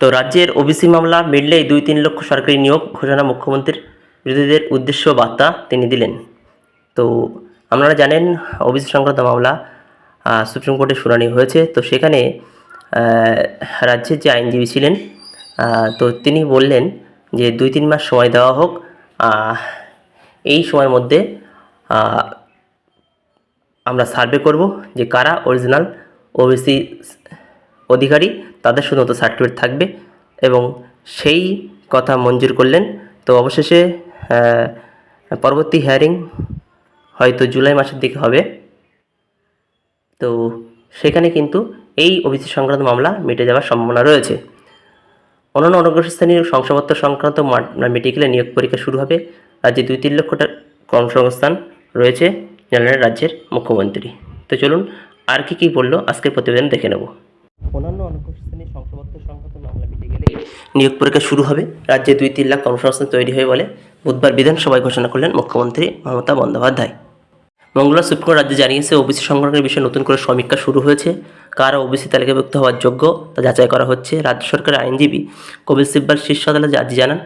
তো রাজ্যের ওবিসি মামলা মিললেই দুই তিন লক্ষ সরকারি নিয়োগ ঘোষণা মুখ্যমন্ত্রীর বিরোধীদের উদ্দেশ্য বার্তা তিনি দিলেন। তো আপনারা জানেন, ওবিসি সংক্রান্ত মামলা সুপ্রিম কোর্টে শুনানি হয়েছে। তো সেখানে রাজ্যের যে আইনজীবী ছিলেন তো তিনি বললেন যে দুই তিন মাস সময় দেওয়া হোক এই সময়ের মধ্যে আমরা সার্ভে করব যে কারা অরিজিনাল ওবিসি অধিকারী তাদের শুধুমাত্র সার্টিফিকেট থাকবে এবং সেই কথা মঞ্জুর করলেন। তো অবশেষে পরবর্তী হিয়ারিং হয়তো জুলাই মাসের দিকে হবে। তো সেখানে কিন্তু এই ওবিসি সংক্রান্ত মামলা মিটে যাওয়ার সম্ভাবনা রয়েছে। অন্যান্য অনগ্রসর শংসাপত্র সংক্রান্ত মেডিকেলে নিয়োগ পরীক্ষা শুরু হবে। রাজ্যে দুই তিন লক্ষ টাকা কর্মসংস্থান রয়েছে জানালেন রাজ্যের মুখ্যমন্ত্রী। তো চলুন, আর কি কী বলল, আজকের প্রতিবেদন দেখে নেব। অন্যান্য শ্রেণির শংসাপত্র সংক্রান্ত মামলা মিটে গেলে নিয়োগ পরীক্ষা শুরু হবে। রাজ্যে দুই তিন লাখ কর্মসংস্থান তৈরি হবে বলে বুধবার বিধানসভায় ঘোষণা করলেন মুখ্যমন্ত্রী মমতা বন্দ্যোপাধ্যায়। মঙ্গলবার সুপ্রিম রাজ্যে জানিয়েছে, ওবিসি সংরক্ষণের বিষয়ে নতুন করে সমীক্ষা শুরু হয়েছে। কারা ওবিসি তালিকাভুক্ত হওয়ার যোগ্য তা যাচাই করা হচ্ছে। রাজ্য সরকারের আইনজীবী কবির সিব্বার শীর্ষ আদালতে আজ জানান,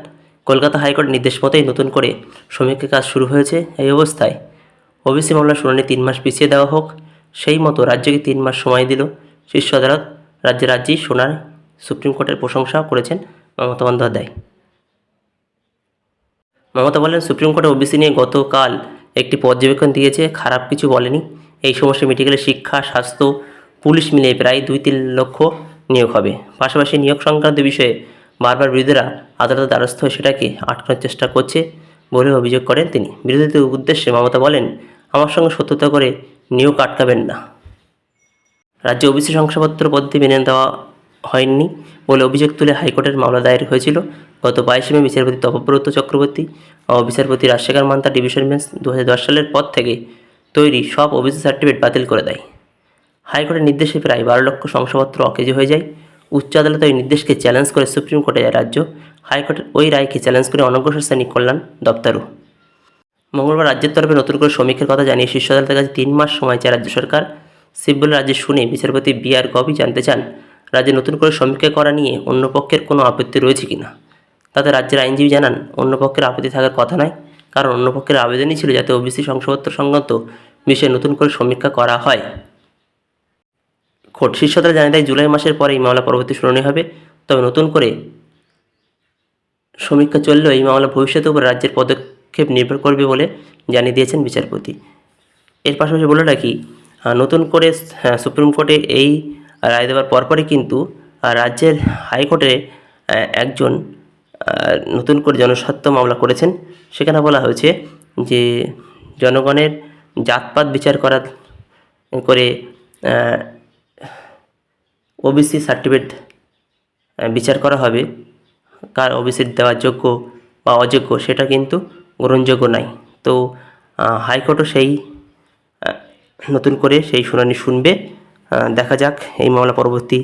কলকাতা হাইকোর্টের নির্দেশ মতোই নতুন করে সমীক্ষা কাজ শুরু হয়েছে এই অবস্থায়। ওবিসি মামলার শুনানি তিন মাস পিছিয়ে দেওয়া হোক। সেই মতো রাজ্যকে তিন মাস সময় দিল শীর্ষ আদালত। রাজ্যে রাজ্যেই শোনার সুপ্রিম কোর্টের প্রশংসা করেছেন মমতা বন্দ্যোপাধ্যায়। মমতা বলেন, সুপ্রিম কোর্টে ওবিসি নিয়ে গতকাল একটি পর্যবেক্ষণ দিয়েছে, খারাপ কিছু বলেনি। এই সমস্যা মিটে গেলে শিক্ষা, স্বাস্থ্য, পুলিশ মিলিয়ে প্রায় দুই তিন লক্ষ নিয়োগ হবে। পাশাপাশি নিয়োগ সংক্রান্ত বিষয়ে বারবার বিরোধীরা আদালতের দ্বারস্থ হয়ে সেটাকে আটকানোর চেষ্টা করছে বলে অভিযোগ করেন তিনি। বিরোধীদের উদ্দেশ্যে মমতা বলেন, আমার সঙ্গে সত্যতা করে নিয়োগ আটকাবেন না। রাজ্যে ওবিসি শংসাপত্র পদ্ধতি মেনে দেওয়া হয়নি বলে অভিযোগ তুলে হাইকোর্টের মামলা দায়ের হয়েছিল। গত বাইশে মে বিচারপতি তপব্রত চক্রবর্তী ও বিচারপতি রাজশেখর মান্তা ডিভিশন বেঞ্চ দু হাজার দশ সালের পর থেকে তৈরি সব ওবিসি সার্টিফিকেট বাতিল করে দেয়। হাইকোর্টের নির্দেশে প্রায় বারো লক্ষ শংসাপত্র অকেজ হয়ে যায়। উচ্চ আদালত ওই নির্দেশকে চ্যালেঞ্জ করে সুপ্রিম কোর্টে যায় রাজ্য। হাইকোর্টের ওই রায়কে চ্যালেঞ্জ করে অনগ্রসর শ্রেণি কল্যাণ দপ্তরও। মঙ্গলবার রাজ্যের তরফে নতুন করে সমীক্ষার কথা জানিয়ে শীর্ষ আদালতের কাছে তিন মাস সময় চায় রাজ্য সরকার। সিভিল রাজ্যে শুনে বিচারপতি বি আর গভি জানতে চান, রাজ্যে নতুন করে সমীক্ষা করা নিয়ে অন্য পক্ষের কোনো আপত্তি রয়েছে কিনা? তাতে রাজ্যের আইনজীবী জানান, অন্য পক্ষের আপত্তি থাকার কথা নয়, কারণ অন্য পক্ষের আবেদনই ছিল যাতে ওবিসি শংসাপত্র সংক্রান্ত বিষয়ে নতুন করে সমীক্ষা করা হয়। খোট শীর্ষ আদালত জানিয়ে দেয় জুলাই মাসের পরে এই মামলা পরবর্তী শুনানি হবে। তবে নতুন করে সমীক্ষা চললেও এই মামলা ভবিষ্যতের উপর রাজ্যের পদক্ষেপ নির্ভর করবে বলে জানিয়ে দিয়েছেন বিচারপতি। এর পাশাপাশি বলে রাখি নতুন করে সুপ্রিম কোর্টে এই রায় দেওয়ার পরপরই কিন্তু রাজ্যের হাইকোর্টে একজন নতুন করে জনস্বার্থ মামলা করেছেন। সেখানে বলা হয়েছে যে, জনগণের জাতপাত বিচার করা করে ওবিসি সার্টিফিকেট বিচার করা হবে। কার ওবিসির দেওয়ার যোগ্য বা অযোগ্য সেটা কিন্তু গ্রহণযোগ্য নাই। তো হাইকোর্টও সেই নতুন করে সেই শুনানি শুনবে। দেখা যাক এই মামলা পরবর্তী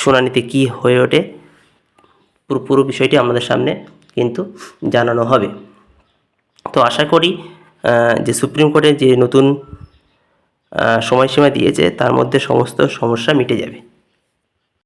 শুনানিতে কি হয়ে ওঠে। পুরো পুরো বিষয়টি আমাদের সামনে কিন্তু জানানো হবে। তো আশা করি যে সুপ্রিম কোর্টে যে নতুন সময়সীমা দিয়েছে, তার মধ্যে সমস্ত সমস্যা মিটে যাবে।